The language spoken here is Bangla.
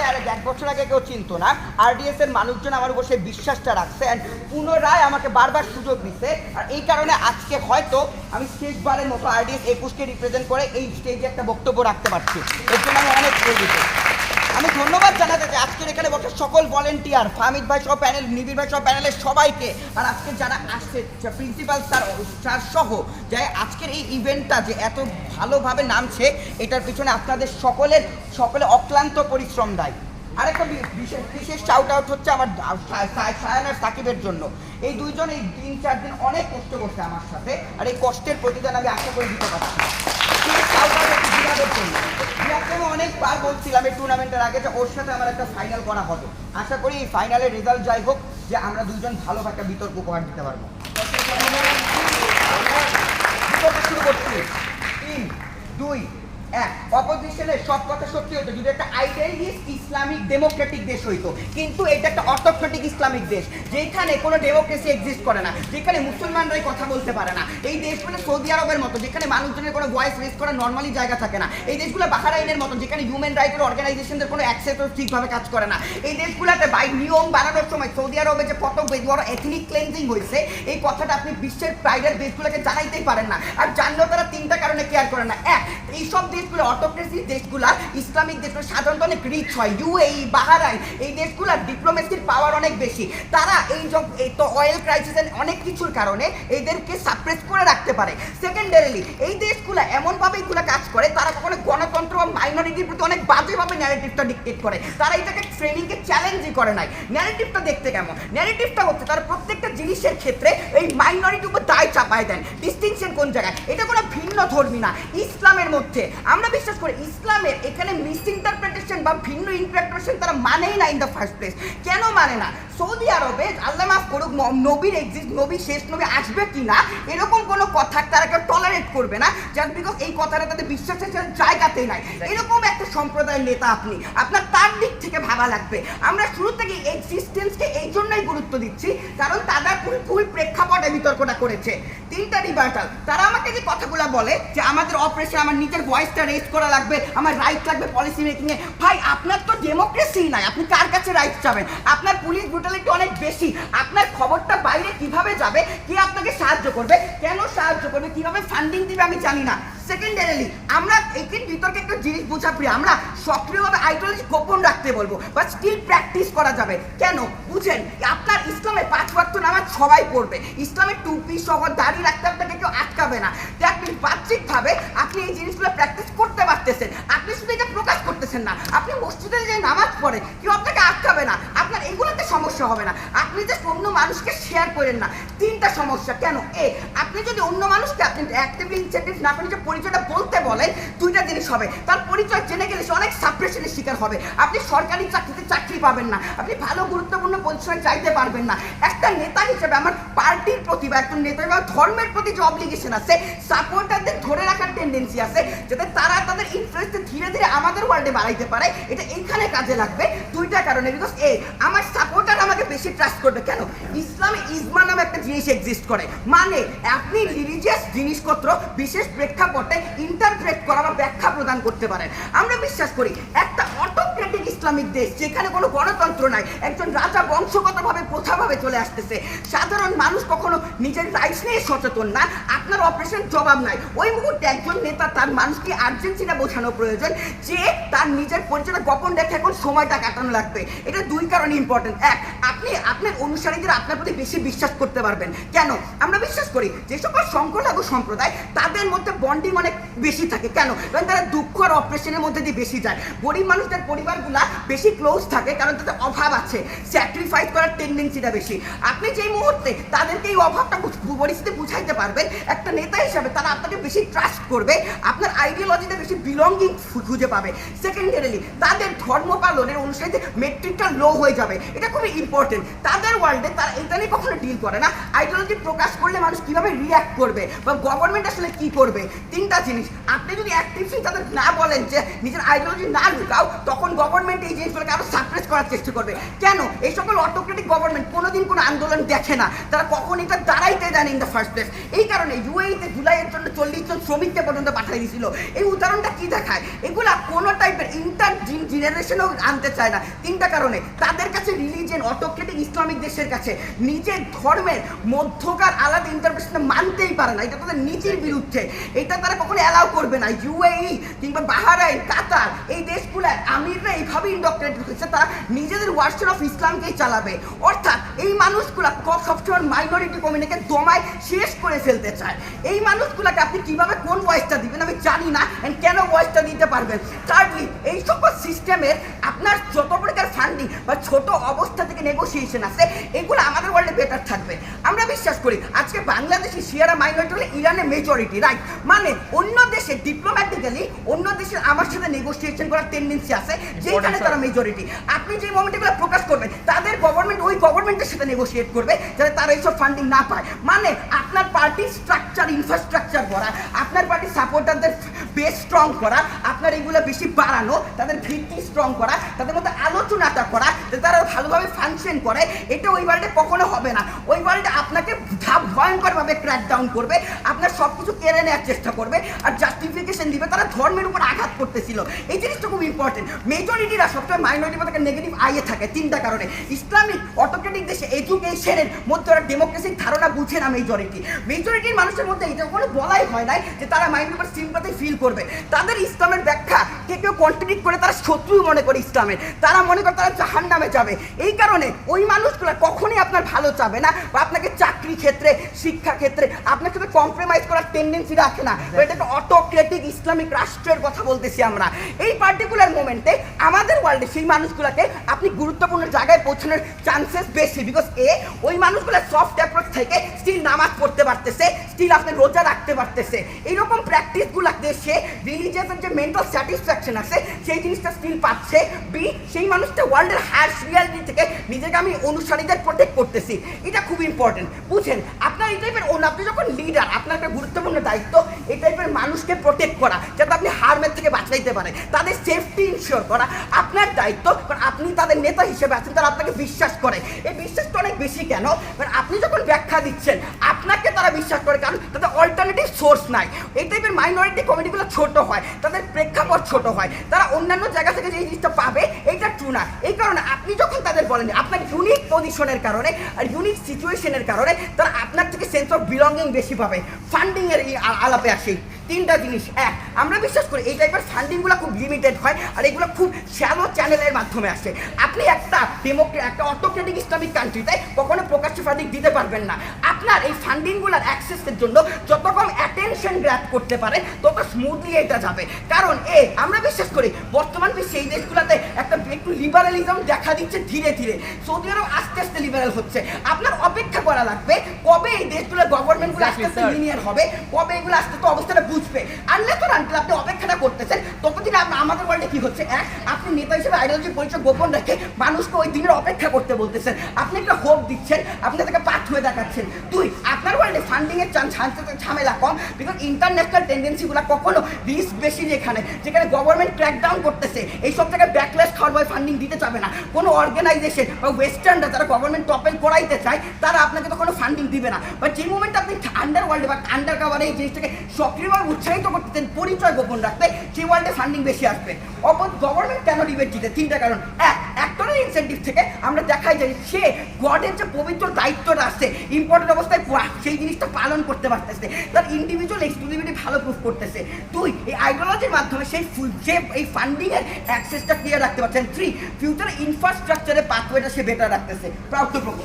আমাকে আর এক বছর আগে কেউ চিনতো না। আরডিএস এর মানুষজন আমার উপর সেই বিশ্বাসটা রাখছে অ্যান্ড পুনরায় আমাকে বারবার সুযোগ দিচ্ছে। আর এই কারণে আজকে হয়তো আমি শেষবারের মতো আরডিএস একুশকে রিপ্রেজেন্ট করে এই স্টেজে একটা বক্তব্য রাখতে পারছি। এর জন্য আমি অনেক গর্বিত। আমি ধন্যবাদ জানাতে চাই। আজকের এখানে বসে সকল ভলেন্টিয়ার ফামিদ ভাই সহ প্যানেল নিবিড় ভাই সহ প্যানেলের সবাইকে। আর আজকে যারা আসছে প্রিন্সিপাল স্যার স্যার সহ যে আজকের এই ইভেন্টটা যে এত ভালোভাবে নামছে, এটার পিছনে আপনাদের সকলের, সকলে অক্লান্ত পরিশ্রম দেয়। আরেকটা বিশেষ বিশেষ শাউট আউট হচ্ছে আমার সায়ান সাকিবের জন্য। এই দুইজন এই তিন, চার দিন অনেক কষ্ট করছে আমার সাথে, আর এই কষ্টের প্রতিদান আমি আশা করে দিতে পারছি out হচ্ছে জন্য। আমি অনেকবার বলছিলাম এই টুর্নামেন্টের আগে যে ওর সাথে আমার একটা ফাইনাল করা হবে। আশা করি এই ফাইনালের রেজাল্ট যাই হোক যে আমরা দুজন ভালো একটা বিতর্ক উপহার দিতে পারব। শুরু করছি। তিন দুই অপোজিশনের সব কথা সত্যি হতো যদি একটা আইডিয়ালিস্ট ইসলামিক ডেমোক্রেটিক দেশ হইতো। কিন্তু এটা একটা অটোক্রেটিক ইসলামিক দেশ, যেখানে কোনো ডেমোক্রেসি এক্সিস্ট করে না, যেখানে মুসলমানরাই কথা বলতে পারে না। এই দেশগুলো সৌদি আরবের মতো, যেখানে মানুষজনের কোনো ভয়েস রেস করার নর্মালি জায়গা থাকে না। এই দেশগুলো বাহারাইনের মতো, যেখানে হিউম্যান রাইটের অর্গানাইজেশনদের কোনো অ্যাক্সেসও ঠিকভাবে কাজ করে না। এই দেশগুলোতে বাই নিয়ম বানানোর সময় সৌদি আরবে যে কত বড় এথনিক ক্লেন্সিং হয়েছে, এই কথাটা আপনি বিশ্বের প্রাইভেট দেশগুলোকে জানাইতেই পারেন না। আর জানলেও তারা তিনটা কারণে কেয়ার করে না। এক এইসব দেশগুলো অটোক্রেসি দেশগুলা, ইসলামিক দেশগুলো, সাধারণত অনেক রিচ হয়। ইউএই বাহারাইন এই দেশগুলোর ডিপ্লোমেসির পাওয়ার অনেক বেশি। তারা এই তো অয়েল ক্রাইসিস অনেক কিছুর কারণে এদেরকে সাপ্রেস করে রাখতে পারে। সেকেন্ডারিলি এই দেশগুলো এমনভাবে এগুলো কাজ করে, তারা কখনো গণতন্ত্র বা মাইনরিটির প্রতি অনেক বাজেভাবে ন্যারেটিভটা ডিকটেট করে। তারা এটাকে ট্রেনিংকে চ্যালেঞ্জই করে নাই। ন্যারেটিভটা দেখতে কেমন? ন্যারেটিভটা হচ্ছে তারা প্রত্যেকটা জিনিসের ক্ষেত্রে এই মাইনরিটির উপর দায় চাপায় দেন। ডিস্টিংশন কোন জায়গায়? এটা কোনো ভিন্ন ধর্মী না। ইসলামের মধ্যে আমরা বিশ্বাস করি ইসলামের এখানে মিস ইন্টারপ্রিটেশন বা ভিন্ন ইন্টারপ্রিটেশন তারা মানেই না ইন দ্য ফার্স্ট প্লেস কেন মানে না? সৌদি আরবে আল্লাহ মাফ করুক নবীর এক্সিস্ট নবী শেষ নবী আসবে কি না এরকম কোনো কথা তারা কেউ টলারেট করবে না জাস্ট বিকজ এই কথাটা তাদের বিশ্বাসের জায়গাতেই নাই। এরকম একটা সম্প্রদায়ের নেতা আপনি আপনার তার দিক থেকে ভাবা লাগবে। আমরা শুরু থেকে এক্সিস্টেন্সকে এই জন্যই গুরুত্ব দিচ্ছি কারণ তারা পুরো ফুল প্রেক্ষাপটে বিতর্কটা করেছে। তিনটা রিভার্টাল তারা আমাকে যে কথাগুলো বলে যে আমাদের অপারেশন আমার নিজের ভয়েসটা রেজ করা লাগবে আমার রাইট লাগবে পলিসি মেকিং এ ভাই আপনার তো ডেমোক্রেসি নাই আপনি কার কাছে রাইট চাবেন? আপনার পুলিশ ব্রুটালিটি অনেক বেশি। আপনার খবরটা বাইরে কীভাবে যাবে, কে আপনাকে সাহায্য করবে, কেন সাহায্য করবে, কীভাবে ফান্ডিং দিবে আমি জানি না। সেকেন্ডারিলি আমরা এটির বিতর্কে একটা জিনিস বোঝা প্রিয়, আমরা সক্রিয়ভাবে আইডিওলজি গোপন রাখতে বলব বা স্টিল প্র্যাকটিস করা যাবে। কেন? বুঝেন, আপনার ইসলামে পাঁচ ওয়াক্ত নামাজ সবাই পড়বে। ইসলামের টুপি সহ দাড়ি রাখতে আপনাকে কেউ আটকাবে না। তো আপনি বাহ্যিকভাবে আপনি এই জিনিসগুলো প্র্যাকটিস করতে পারতেছেন। আপনি শুধু এটা প্রকাশ করতেছেন না। আপনি মসজিদে যে নামাজ পড়ে, কেউ আপনাকে আটকাবে না। এগুলোতে সমস্যা হবে না। আপনি যে অন্য মানুষকে শেয়ার করেন না। তিনটা সমস্যা। কেন? এ, আপনি যদি অন্য মানুষকে আপনি অ্যাক্টিভলি ইনসেন্টিভ না করে যে পরিচয়টা বলতে বলেন, দুইটা জিনিস হবে। তার পরিচয় জেনে গেলে সে অনেক সাপ্রেশনের শিকার হবে। আপনি সরকারি চাকরিতে চাকরি পাবেন না। আপনি ভালো গুরুত্বপূর্ণ পজিশনে চাইতে পারবেন না। একটা নেতা হিসেবে আমার পার্টির প্রতি বা একজন নেতা বা ধর্মের প্রতি যে অব্লিগেশন আছে সাপোর্টারদের ধরে রাখার টেন্ডেন্সি আছে, যাতে তারা তাদের ইনফ্লুয়েন্সটা ধীরে ধীরে আমাদের ওয়ার্ল্ডে বাড়াইতে পারে, এটা এইখানে কাজে লাগবে। দুইটা কারণে। বিকজ এ, আমার সাপোর্টার আমাকে বেশি ট্রাস্ট করবে। কেন? ইসলামে ইজমা নামে একটা জিনিস এক্সিস্ট করে। মানে আপনি রিলিজিয়াস জিনিসপত্র বিশেষ প্রেক্ষাপটে ইন্টারপ্রেট করা বা ব্যাখ্যা প্রদান করতে পারেন। আমরা বিশ্বাস করি, একটা অটোক্রেটিক ইসলামিক দেশ, যেখানে কোনো গণতন্ত্র নাই, একজন রাজা বংশগতভাবে প্রথাভাবে চলে আসতেছে। সাধারণ মানুষ কখনো নিজের রাইটস নিয়ে সচেতন না, আপনার অপারেশন জবাব নাই। ওই মুহূর্তে একজন নেতা তার মানুষকে আর্জেন্টিনা বোঝানো প্রয়োজন, যে তার নিজের পরিচয়টা গোপন রেখে এখন সময়টা কাটানো লাগবে। এটা দুই কারণে ইম্পর্টেন্ট এক, আপনি, আপনার অনুসারীদের আপনার প্রতি বেশি বিশ্বাস করতে পারবেন। কেন? আমরা বিশ্বাস করি, যে সকল সংখ্যালঘু সম্প্রদায় তাদের মধ্যে বন্ডিং অনেক বেশি থাকে। কেন? কারণ তারা দুঃখ আর অপারেশনের মধ্যে দিয়ে বেশি যায়। গরিব মানুষদের পরিবারগুলা বেশি ক্লোজ থাকে কারণ তাদের অভাব আছে। স্যাক্রিফাইস করার টেন্ডেন্সিটা বেশি। আপনি যেই মুহূর্তে তাদেরকে এই অভাবটা পরিস্থিতি বুঝাইতে পারবেন, একটা নেতা হিসাবে তারা আপনাকে বেশি ট্রাস্ট করবে, আপনার আইডিওলজিতে বেশি বিলঙ্গিং খুঁজে পাবে। সেকেন্ডারিলি তাদের ধর্ম পালনের অনুসারীদের মেট্রিকটা লো হয়ে যাবে। এটা খুবই ইম্পর্টেন্ট তাদের ওয়ার্ল্ডে তারা এটা নিয়ে কখনো ডিল করে না। আইডিওলজি প্রকাশ করলে মানুষ কীভাবে রিয়াক্ট করবে বা গভর্নমেন্ট আসলে কি করবে? তিনটা জিনিস। আপনি যদি অ্যাক্টিভলি তাদের না বলেন যে, নিজের আইডিওলজি না লুকাও তখন গভর্নমেন্ট এই জিনিসগুলোকে আরও সাপ্রেস করার চেষ্টা করবে। কেন? এই সকল অটোক্রেটিক গভর্নমেন্ট কোনোদিন কোনো আন্দোলন দেখে না। তারা কখন এটা দাঁড়াইতে দেন ইন দ্য ফার্স্ট প্লেস এই কারণে ইউএইতে জুলাইয়ের জন্য চল্লিশ জন শ্রমিককে পর্যন্ত পাঠিয়ে দিয়েছিল। এই উদাহরণটা কি দেখায়? এগুলা কোনো টাইপের জেনারেশনও আনতে চায় না। তিনটা কারণে। তাদের কাছে রিলিজিয়ন অটোক্রেটিক ইসলামিক দেশের কাছে নিজের ধর্মের মধ্যকার আলাদা ইন্টারপ্রেশন মানতেই পারে না। এটা তাদের নিজের বিরুদ্ধে। এটা তারা কখনো অ্যালাউ করবে না। ইউএই কিংবা বাহারাইন কাতার এই দেশগুলো আমিররা এইভাবে ইন্ডক্ট্রেটেড হয়েছে। তারা নিজেদের ওয়ার্শন অফ ইসলামকেই চালাবে। অর্থাৎ এই মানুষগুলা সবসময় মাইনরিটি কমিউনিকে দমায় শেষ করে ফেলতে চায়। এই মানুষগুলাকে আপনি কীভাবে কোন ভয়েসটা দিবেন আমি জানি না। And কেন ভয়েসটা দিতে পারবেন? থার্ডলি এই সকল সিস্টেমের আপনার যত প্রকার ফান্ডিং বা ছোট অবস্থা থেকে নেগোসিয়েশন আছে এগুলো আমাদের ওয়ার্ল্ডে বেটার থাকবে। আমরা বিশ্বাস করি আজকে বাংলাদেশি শিয়ারা মাইনরিটি হলে ইরানের মেজরিটি রাইট মানে অন্য দেশে ডিপ্লোম্যাটিক্যালি অন্য দেশের আমার সাথে নেগোসিয়েশন করার টেন্ডেন্সি আছে যেখানে তারা মেজরিটি আপনি যে মোমেন্টগুলো প্রকাশ করবেন তাদের গভর্নমেন্ট ওই গভর্নমেন্টের সাথে নেগোসিয়েট করবে যাতে তারা এইসব ফান্ডিং না পায়। মানে পার্টির স্ট্রাকচার ইনফ্রাস্ট্রাকচার করা, আপনার পার্টির সাপোর্টারদের বেশ স্ট্রং করা, আপনার এইগুলো বেশি বাড়ানো, তাদের ভিত্তি স্ট্রং করা, তাদের মধ্যে আলোচনাটা করা, যে তারা ভালোভাবে ফাংশন করে, এটা ওই ওয়ার্ল্ডে কখনো হবে না। ওই ওয়ার্ল্ডে আপনাকে ধাপ ভয়ঙ্করভাবে ক্র্যাক ডাউন করবে, আপনার সব কিছু কেড়ে নেওয়ার চেষ্টা করবে, আর জাস্টিফিকেশন দিবে, তারা ধর্মের উপর আঘাত করতেছিল। এই জিনিসটা খুব ইম্পর্টেন্ট মেজরিটিরা সবসময় মাইনরিটি বা নেগেটিভ আইয়ে থাকে তিনটা কারণে। ইসলামিক অটোক্রেটিক দেশে এডুকেশনের মধ্যে ওরা ডেমোক্রেসির ধারণা বুঝে না মেজরিটি মেজরিটির মানুষের মধ্যে এটা কোনো বলাই হয় নাই যে তারা উপর সিম্পাতি ফিল করবে। তাদের ইসলামের ব্যাখ্যা কে কেউ কন্ট্রিডিক্ট করে তারা শত্রু মনে করে ইসলামের। তারা মনে করে তারা জাহান নামে যাবে। এই কারণে ওই মানুষগুলো কখনই আপনার ভালো চাবে না বা আপনাকে চাকরি ক্ষেত্রে শিক্ষা ক্ষেত্রে আপনার সাথে কম্প্রোমাইজ করার টেন্ডেন্সি রাখে না। এটা একটা অটোক্রেটিক ইসলামিক রাষ্ট্রের কথা বলতেছি আমরা। এই পার্টিকুলার মোমেন্টে আমাদের ওয়ার্ল্ডে সেই মানুষগুলোকে আপনি গুরুত্বপূর্ণ জায়গায় পৌঁছানোর চান্সেস বেশি বিকজ এ ওই মানুষগুলো সফট অ্যাপ্রোচ থেকে স্টিল নামাজ পড়তে পারতেছে স্টিল আপনি রোজা রাখতে পারতেছে। এইরকম প্র্যাকটিসগুলো দেশে রিলিজিয়াসের যে মেন্টাল স্যাটিসফ্যাকশন আছে সেই জিনিসটা স্টিল পাচ্ছে। বি সেই মানুষটা ওয়ার্ল্ডের হায়ার রিয়ালিটি থেকে নিজেকে আমি অনুসারীদের প্রোটেক্ট করতেছি। এটা খুব ইম্পর্টেন্ট বুঝেন আপনার এই টাইপের আপনি যখন লিডার আপনার একটা গুরুত্বপূর্ণ দায়িত্ব, এই টাইপের মানুষকে প্রোটেক্ট করা, যাতে আপনি হার্মের থেকে বাঁচাইতে পারেন। তাদের সেফটি ইনশিওর করা, আপনার দায়িত্ব, কারণ আপনি তাদের নেতা হিসেবে আছেন, তারা আপনাকে বিশ্বাস করে। এই বিশ্বাসটা অনেক বেশি কেন? কারণ আপনি যখন ব্যাখ্যা দিচ্ছেন, আপনাকে তারা বিশ্বাস করে, কারণ তাদের অল্টারনেটিভ সোর্স নাই। এই টাইপের মাইনরিটি কমিটিগুলো ছোট হয়, তাদের প্রেক্ষাপট ছোট হয়। তারা অন্যান্য জায়গা থেকে যে জিনিসটা পাবে, এইটা ট্রু না। এই কারণে আপনি যখন তাদের বলেন আপনার ইউনিক পজিশনের কারণে আর ইউনিক সিচুয়েশনের কারণে, তারা আপনার থেকে সেন্স অফ বিলঙ্গিং বেশি পাবে। ফান্ডিং এর এই আ- আলাপে আসি তিনটা জিনিস এক আমরা বিশ্বাস করি এই টাইপের ফান্ডিংগুলো খুব লিমিটেড হয় আর এগুলো খুব শ্যালো চ্যানেলের মাধ্যমে আসে। আপনি একটা ডেমোক্রে একটা অটোক্রেটিক ইসলামিক কান্ট্রিতে কখনো প্রকাশ্য ফান্ডিং দিতে পারবেন না। আপনার এই ফান্ডিংগুলোর অ্যাক্সেসের জন্য যত কম অ্যাটেনশন গ্র্যাপ করতে পারে তত স্মুথলি এটা যাবে। কারণ এ আমরা বিশ্বাস করি বর্তমান বিশ্বে এই দেশগুলোতে একটা একটু লিবারালিজম দেখা দিচ্ছে ধীরে ধীরে। সৌদি আরব আস্তে আস্তে লিবারাল হচ্ছে। আপনার অপেক্ষা করা লাগবে কবে এই দেশগুলোর গভর্নমেন্টগুলো আস্তে আস্তে লিনিয়ার হবে কবে এগুলো আস্তে আস্তে অবস্থাটা বুঝবে। আনলে তো আনলে আপনি অপেক্ষাটা করতেছেন। আপ- আমাদের ওয়ার্ল্ডে কি হচ্ছে এক আপনি নেতা হিসেবে আইডিওলজি পরিচয় গোপন রেখে মানুষকে ওই দিনের অপেক্ষা করতে বলতেছেন। আপনি একটা হোপ দিচ্ছেন, আপনি তাদেরকে পাথ হয়ে দেখাচ্ছেন। দুই আপনার ওয়ার্ল্ডে ফান্ডিংয়ের ঝামেলা কম বিকজ ইন্টারন্যাশনাল টেন্ডেন্সিগুলো কখনো রিস্ক বেশি যেখানে যেখানে গভর্নমেন্ট ক্র্যাকডাউন করতেছে। এই সব জায়গায় ব্যাকলেস খাওয়ার ফান্ডিং দিতে চাবে না। কোনো অর্গানাইজেশন বা ওয়েস্টার্নরা যারা গভর্নমেন্ট টপেল করাইতে চায়, তারা আপনাকে তো কোনো ফান্ডিং দিবে না। বা যে মোমেন্ট আপনি আন্ডার ওয়ার্ল্ডে বা আন্ডার কাভারে এই জিনিসটাকে সক্রিয়ভাবে উৎসাহিত করতেছেন, পরিচয় গোপন রাখতে সেই ওয়ার্ল্ডে ফান্ডিং বেশি আসবে। অপর গভর্নমেন্ট কেন ডিবেট জিতে? তিনটা কারণ। এক একটার ইনসেন্টিভ থেকে আমরা দেখাই যাই সে গডের যে পবিত্র দায়িত্বটা আছে ইম্পর্টেন্ট অবস্থায় সেই জিনিসটা পালন করতে পারতেছে। তার ইন্ডিভিজুয়াল এক্সক্লুসিভিটি ভালো প্রুফ করতেছে। দুই, এই আইডিওলজির মাধ্যমে সেই যে এই ফান্ডিংয়ের অ্যাক্সেসটা ক্লিয়ার রাখতে পারছেন। থ্রি ফিউচার ইনফ্রাস্ট্রাকচারের পাথওয়েটা সে বেটার রাখতেছে। প্রাপ্ত প্রকল্প